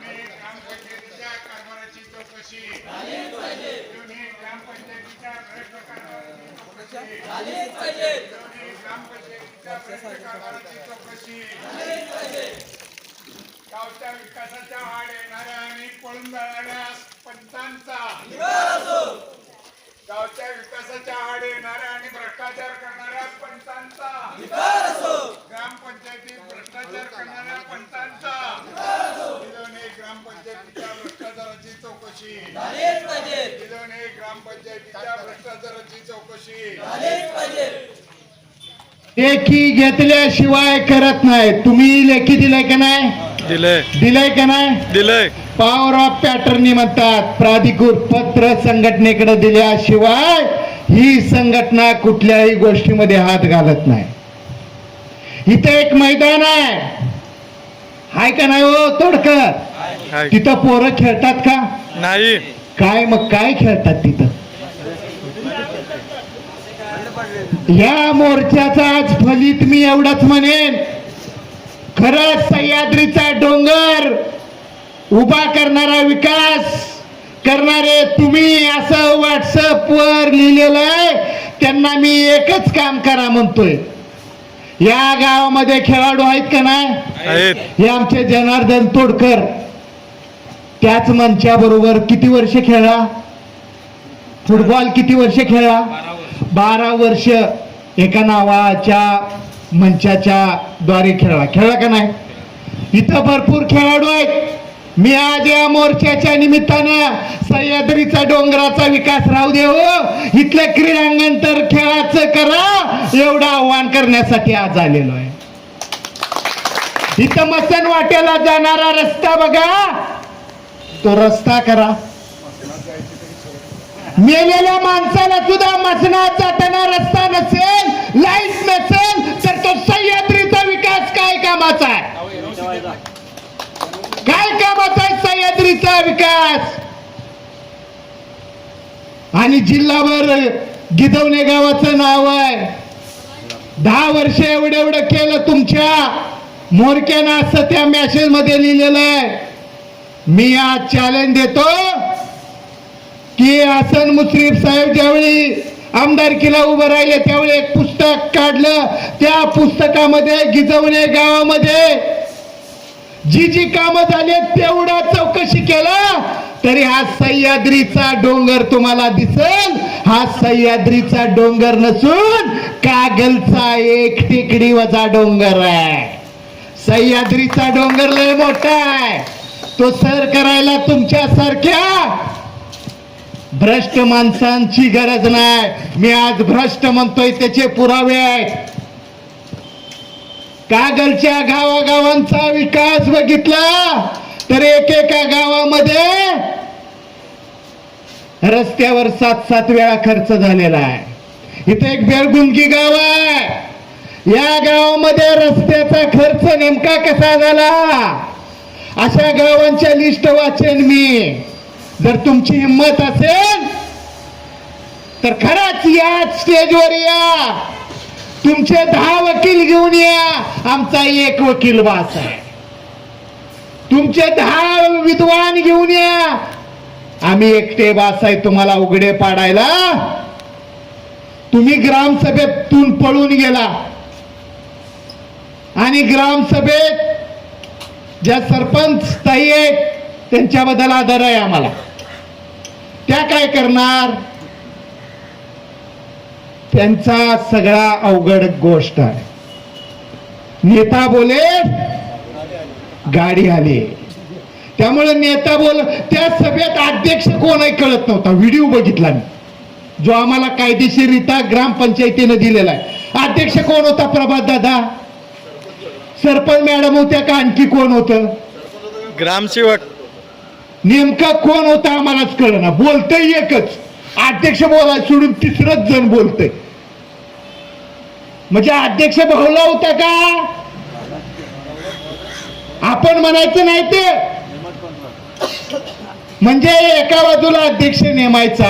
ग्रामपंचायतीच्या कारभाराची चौकशी ग्रामपंचायतीच्या भ्रष्ट कारभाराची चौकशी ग्रामपंचायतीच्या भ्रष्ट कारभाराची चौकशी गावच्या विकासाच्या आड येणाऱ्या आणि पळून जाणाऱ्या पंचांचा गावच्या विकासाच्या आड येणाऱ्या आणि भ्रष्टाचार करणाऱ्या पंचांचा ग्रामपंचायती भ्रष्टाचार करणाऱ्या पंचांचा जिल्ह्याने ग्रामपंचायतीच्या भ्रष्टाचाराची चौकशी जिल्ह्याने ग्रामपंचायतीच्या भ्रष्टाचाराची चौकशी. लेखी घेतल्याशिवाय करत नाही. तुम्ही लेखी दिलाय का नाही? दिलंय. दिलाय का नाही? दिलंय. पॉवर ऑफ पॅटर्नी म्हणतात प्राधिकृत पत्र संघटनेकडे दिल्याशिवाय ही संघटना कुठल्याही गोष्टीमध्ये हात घालत नाही. इथं एक मैदान आहे. हाय का नाही हो तोडकर तिथं पोरं खेळतात का? नाही. काय मग काय खेळतात तिथं? या मोर्चाचा आज फलित मी एवढंच म्हणेन. खरंच सह्याद्रीचा डोंगर उभा करणारा विकास करणारे तुम्ही असं व्हॉट्सअप वर लिहिलेलं आहे. त्यांना मी एकच काम करा म्हणतोय. या गावामध्ये खेळाडू आहेत का नाही? आहेत. हे आमचे जनार्दन तोडकर. त्याच मंचाबरोबर किती वर्ष खेळला? फुटबॉल किती वर्ष खेळला? बारा वर्ष. एका नावाच्या मंचाच्या द्वारे खेळला. खेळला का नाही? इथं भरपूर खेळाडू आहेत. मी आज या मोर्चाच्या निमित्तानं सह्याद्रीचा डोंगराचा विकास राहू दे हो इथलं क्रीडांगण तर खेळाचं करा. एवढं आव्हान करण्यासाठी आज आलेलो आहे. इथं मसन वाटेला जाणारा रस्ता बघा. तो रस्ता करा. मेलेल्या माणसाला सुद्धा मसनात जाताना रस्ता नसेल लाइट नसेल तर तो सह्याद्रीचा विकास काय कामाचा आहे? काय कामाचा आहे सह्याद्रीचा विकास? आणि जिल्हाभर गिदवणे गावाचं नाव आहे. दहा वर्ष एवढं एवढं केलं तुमच्या मोरक्यानं असं त्या मॅसेजमध्ये लिहिलेलं आहे. मी आज चॅलेंज देतो की हसन मुश्रीफ साहेब ज्यावेळी आमदारकीला उभं राहिले त्यावेळी एक पुस्तक काढलं. त्या पुस्तकामध्ये गिजवणे गावामध्ये जी जी कामं झाली तेवढा चौकशी केला तरी हा सह्याद्रीचा डोंगर तुम्हाला दिसेल. हा सह्याद्रीचा डोंगर नसून कागलचा एक टेकडी वजा डोंगर आहे. सह्याद्रीचा डोंगर लय मोठा आहे. तो सर करायला तुमच्यासारख्या भ्रष्ट माणसांची गरज नाही. मी आज भ्रष्ट म्हणतोय त्याचे पुरावे आहेत. कागलच्या गावागावांचा विकास बघितला तर एकेका गावामध्ये रस्त्यावर सात सात वेळा खर्च झालेला आहे. इथे एक बेळगुंगी गाव आहे. या गावामध्ये रस्त्याचा खर्च नेमका कसा झाला? अशा गावांच्या लिस्ट वाचेन मी. जर तुमची हिंमत असेल तर खरंच या स्टेजवर या. तुमचे दहा वकील घेऊन या. आमचा एक वकील वास आहे. तुमचे दहा विद्वान घेऊन या. आम्ही एकटे बास आहे तुम्हाला उघडे पाडायला. तुम्ही ग्रामसभेतून पळून गेला. आणि ग्रामसभेत ज्या सरपंच ताई आहेत त्यांच्याबद्दल आदर आहे आम्हाला. त्या काय करणार? त्यांचा सगळा अवघड गोष्ट आहे. नेता बोले गाडी आली. त्यामुळे नेता बोल त्या सभेत अध्यक्ष कोण आहे कळत नव्हता. व्हिडिओ बघितला मी. जो आम्हाला कायदेशीररित्या ग्रामपंचायतीनं दिलेला आहे. अध्यक्ष कोण होता प्रभात दादा? सरपंच मॅडम होत्या का आणखी कोण होतं? ग्रामसेवक. नेमका कोण होता आम्हालाच कळना. बोलतय एकच. अध्यक्ष बोलाय सोडून तिसरंच जण बोलतय. म्हणजे अध्यक्ष भावला होता का? आपण म्हणायचं नाही ते. म्हणजे एका बाजूला अध्यक्ष नेमायचा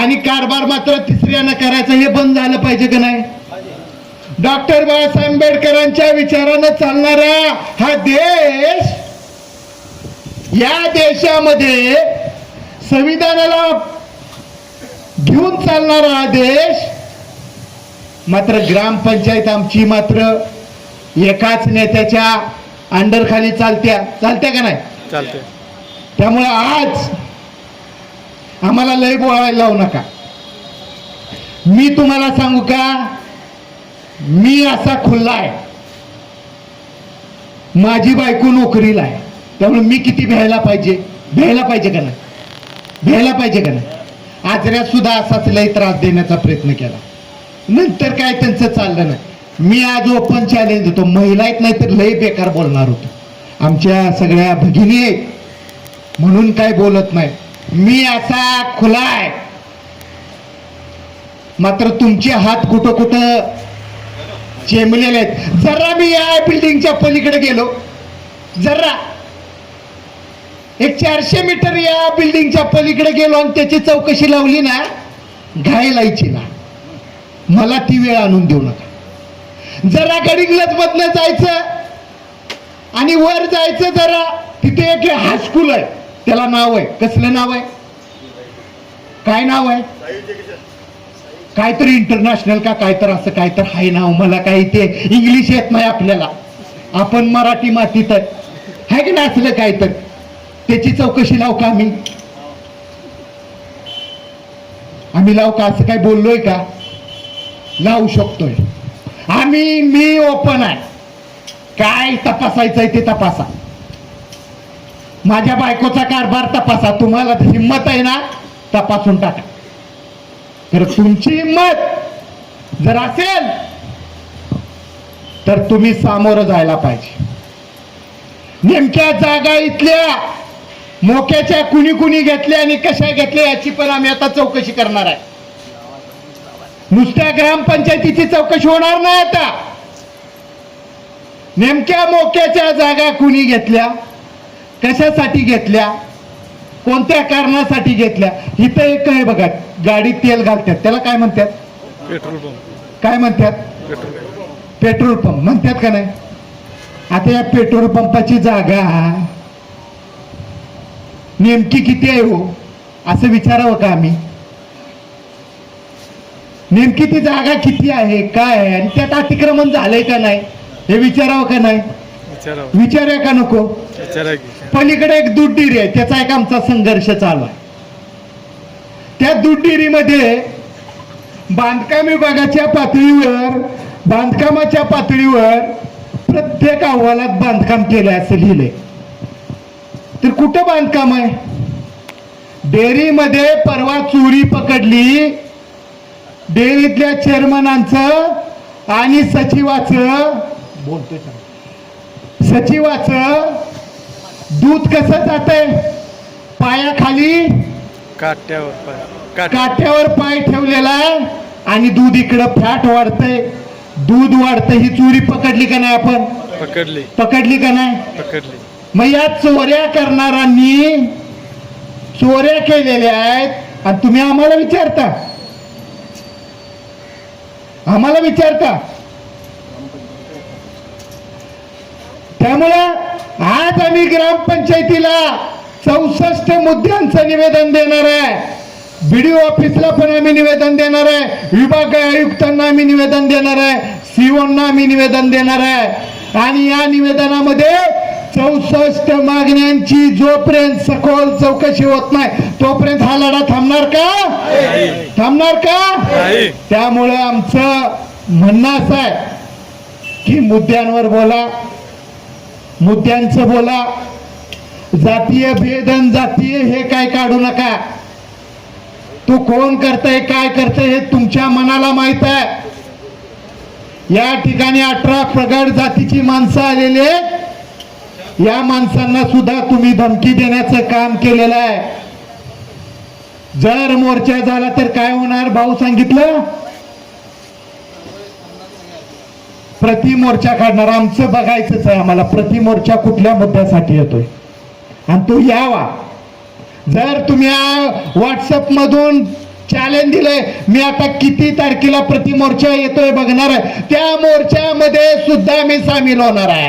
आणि कारभार मात्र तिसऱ्यानं करायचा हे बंद झालं पाहिजे का नाही? डॉक्टर बाबासाहेब आंबेडकरांच्या विचारानं चालणारा हा देश या देशामध्ये संविधानाला घेऊन चालणारा हा देश मात्र ग्रामपंचायत आमची मात्र एकाच नेत्याच्या अंडर खाली चालत्या. चालत्या का नाही? चालते त्यामुळे आज आम्हाला लय बोलायला लावू नका. मी तुम्हाला सांगू का? मी असा खुल्ला आहे. माझी बायको नोकरीला आहे. त्यामुळे मी किती भ्यायला पाहिजे? भ्यायला पाहिजे का नाही? भ्यायला पाहिजे का नाही? आजऱ्यात सुद्धा असाच लय त्रास देण्याचा प्रयत्न केला. नंतर काय त्यांचं चाललं नाही. मी आज ओपन चॅलेंज होतो महिला आहेत नाही तर लय बेकार बोलणार होतो. आमच्या सगळ्या भगिनी आहेत. म्हणून काय बोलत नाही. मी असा खुला आहे. मात्र तुमचे हात कुठं कुठं चेंबलेले आहेत. जरा मी या बिल्डिंगच्या पलीकडे गेलो. जरा एक चारशे मीटर या बिल्डिंगच्या पलीकडे गेलो आणि त्याची चौकशी लावली ना घाय लायची ना. मला ती वेळ आणून देऊ नका. जरा गडिंगलज मधनं जायचं आणि वर जायचं जरा तिथे एक हायस्कूल आहे. त्याला नाव आहे. कसलं नाव आहे? काय नाव आहे? काहीतरी इंटरनॅशनल का काय तर असं काय तर आहे ना मला काही ते इंग्लिश येत नाही आपल्याला. आपण मराठी मातीत आहे. आहे की नाही असलं काय तर त्याची चौकशी लाव का आम्ही? आम्ही लाव का? असं काय बोललोय का? लावू शकतोय. आम्ही मी ओपन आहे. काय तपासायचंय ते तपासा. माझ्या बायकोचा कारभार तपासा. तुम्हाला हिंमत आहे ना? तपासून टाका. तर तुमची हिंमत जर असेल तर तुम्ही सामोरं जायला पाहिजे. नेमक्या जागा इथल्या मोक्याच्या कुणी कुणी घेतल्या आणि कशा घेतल्या याची पण आम्ही आता चौकशी करणार आहे. नुसत्या ग्रामपंचायतीची चौकशी होणार नाही आता. नेमक्या मोक्याच्या जागा कुणी घेतल्या कशासाठी घेतल्या कोणत्या कारणासाठी घेतल्या? इथं एक आहे बघा गाडीत तेल घालतात. त्याला काय म्हणतात? Petrol pump. काय म्हणतात? Petrol pump. म्हणतात का नाही? आता या पेट्रोल पंपाची जागा नेमकी किती आहे हो? असं विचारावं का आम्ही? नेमकी ती जागा किती आहे? काय आहे? आणि त्यात अतिक्रमण झालंय का नाही? हे विचारावं का नाही? विचारूया का नको? विचारा की. पलीकडे एक दूध डेअरी आहे. त्याचा एक आमचा संघर्ष चालू आहे. त्या दूध डेअरीमध्ये बांधकाम विभागाच्या पातळीवर बांधकामाच्या पातळीवर प्रत्येक अहवालात बांधकाम केलं असं लिहिलंय. तर कुठं बांधकाम आहे? डेअरीमध्ये परवा चोरी पकडली. डेअरीतल्या चेअरमनांचं आणि सचिवाचं बोलतोय? सचिवाचं दूध कसं जात पायाखाली काट्यावर पाय. काट. काठ्यावर पाय ठेवलेला आहे आणि दूध इकडं फॅट वाढतंय. दूध वाढतंय ही चोरी पकडली का नाही आपण? पकडली. पकडली का नाही? पकडली. मग या चोऱ्या करणाऱ्यांनी चोऱ्या केलेल्या आहेत आणि तुम्ही आम्हाला विचारता. आम्हाला विचारता. त्यामुळं आज आम्ही ग्रामपंचायतीला चौसष्ट मुद्द्यांचं निवेदन देणार आहे. बीडीओ ऑफिसला पण आम्ही निवेदन देणार आहे. विभाग आयुक्तांना आम्ही निवेदन देणार आहे. सीओना आम्ही निवेदन देणार आहे. आणि या निवेदनामध्ये चौसष्ट मागण्यांची जोपर्यंत सखोल चौकशी होत नाही तोपर्यंत हा लढा थांबणार का? थांबणार का? त्यामुळं आमचं म्हणणं असं आहे की मुद्द्यांवर बोला. मुद्द्यांचं बोला. जातीय भेदन जातीय हे काय काढू नका. तू कोण करतय काय करतय हे तुमच्या मनाला माहीत आहे. या ठिकाणी अठरा प्रगड जातीची माणसं आलेली आहेत. या माणसांना सुद्धा तुम्ही धमकी देण्याचं काम केलेलं आहे. जर मोर्चा झाला तर काय होणार? भाऊ सांगितलं? प्रति मोर्चा काढणार आमचं बघायचंच आहे आम्हाला. प्रति मोर्चा कुठल्या मुद्द्यासाठी येतोय? आणि तो यावा. जर तुम्ही व्हॉट्सअप मधून चॅलेंज दिलंय मी आता किती तारखेला प्रति मोर्चा येतोय बघणार आहे. त्या मोर्चामध्ये सुद्धा मी सामील होणार आहे.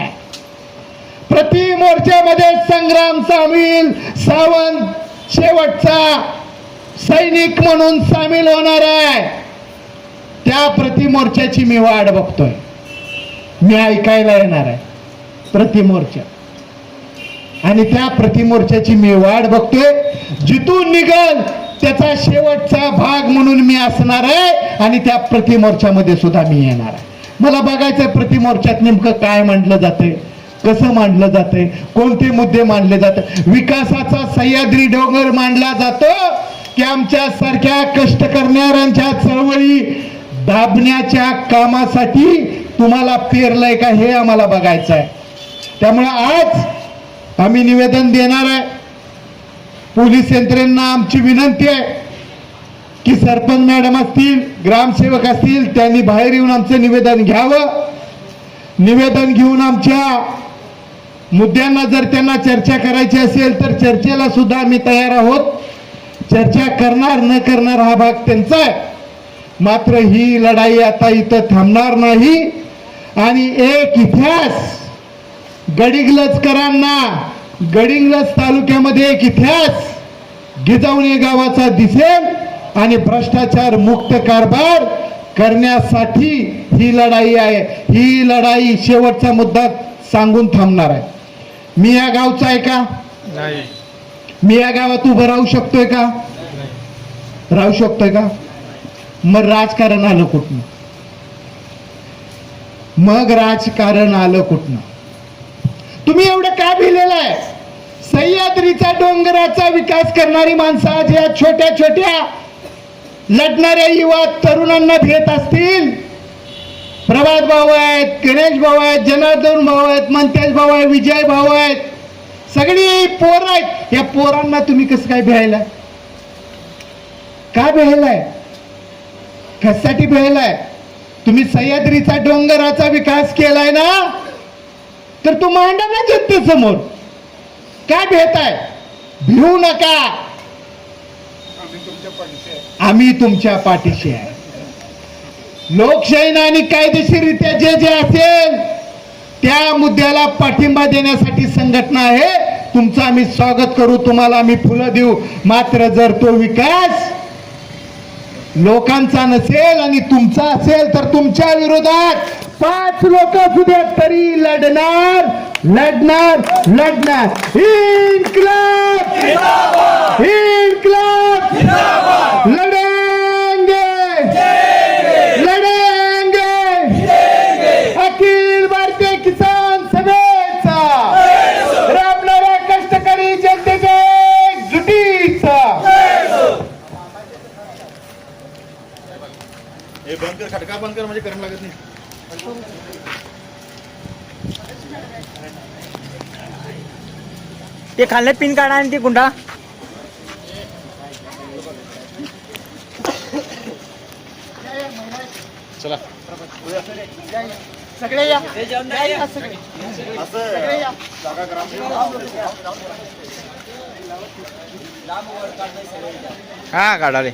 प्रति मोर्चामध्ये संग्राम सामील सावंत शेवटचा सैनिक म्हणून सामील होणार आहे. त्या प्रतिमोर्चाची मी वाट बघतोय. मी ऐकायला येणार आहे. प्रतिमोर्चा आणि त्या प्रतिमोर्चाची मी वाट बघतोय. जिथून निघल त्याचा शेवटचा भाग म्हणून मी असणार आहे आणि त्या प्रतिमोर्चामध्ये सुद्धा मी येणार आहे. मला बघायचंय प्रतिमोर्चात नेमकं काय मांडलं जातंय कसं मांडलं जातंय कोणते मुद्दे मांडले जातात. विकासाचा सह्याद्री डोंगर मांडला जातो की आमच्या सारख्या कष्ट करणाऱ्यांच्या चळवळी दाबण्याच्या कामासाठी तुम्हाला पेरलंय का हे आम्हाला बघायचं आहे त्यामुळे आज आम्ही निवेदन देणार आहे. पोलीस यंत्रणेला आमची विनंती आहे की सरपंच मॅडम असतील ग्रामसेवक असतील त्यांनी बाहेर येऊन आमचं निवेदन घ्यावं. निवेदन घेऊन आमच्या मुद्द्यांना जर त्यांना चर्चा करायची असेल तर चर्चेला सुद्धा आम्ही तयार आहोत. चर्चा करणार न करणार हा भाग त्यांचा आहे. मात्र ही लढाई आता इथं थांबणार नाही. आणि एक इतिहास. गडिंग्लजकरांना गडिंग्लज तालुक्यामध्ये एक इतिहास. गिजावणे गावाचा दिसेल आणि भ्रष्टाचार मुक्त कारभार करण्यासाठी ही लढाई आहे. ही लढाई शेवटचा मुद्दा सांगून थांबणार आहे. मी या गावचा आहे का? नाही. मी या गावात उभं राहू शकतोय का? राहू शकतोय का? मग राजकारण आलं कुठनं? मग राजकारण आलं कुठनं? तुम्ही एवढं का भिलेलं आहे? सह्याद्रीचा डोंगराचा विकास करणारी माणसं आज या छोट्या छोट्या लढणाऱ्या युवा तरुणांना भेट असतील. प्रभात भाऊ आहेत गणेश भाऊ आहेत जनार्दन भाऊ आहेत मंतेश भाऊ आहे विजय भाऊ आहेत. सगळी पोर आहेत. या पोरांना तुम्ही कसं काय भ्यायला का भ्यायलाय कशासाठी भ्यायलाय तुम्ही सह्याद्रीचा डोंगराचा विकास केलाय ना तर तो मांडा ना जनतेसमोर काय भेताय? भिवू नका. आम्ही तुमच्या पाठीशी आहे. आम्ही तुमच्या पाठीशी आहे. लोकशाहीनं आणि कायदेशीररित्या जे जे असेल त्या मुद्द्याला पाठिंबा देण्यासाठी संघटना आहे. तुमचं आम्ही स्वागत करू तुम्हाला आम्ही फुलं देऊ. मात्र जर तो विकास लोकांचा नसेल आणि तुमचा असेल तर तुमच्या विरोधात पाच लोक सुद्धा तरी लढणार लढणार लढणार. इन्क्लाब लढेंगे लढेंगे अखिल भारतीय किसान सभेचा राबणाऱ्या कष्टकरी जनतेच्या एकजुटीचा हे बंद कर खटका बंद कर म्हणजे करंट लागत नाही ते खाल्ले पिन काढा आणि ते गुंडा. चला. सगळे या. असं जागा ग्राम हा काढा रे.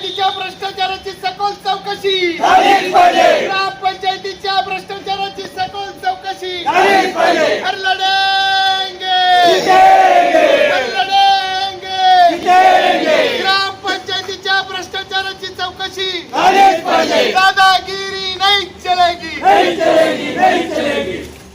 पंचायतीच्या भ्रष्टाचाराची सखोल चौकशी. ग्रामपंचायतीच्या भ्रष्टाचाराची सखोल चौकशी. हर लढेंगे ग्रामपंचायतीच्या भ्रष्टाचाराची चौकशी. दादागिरी नाही चलेगी.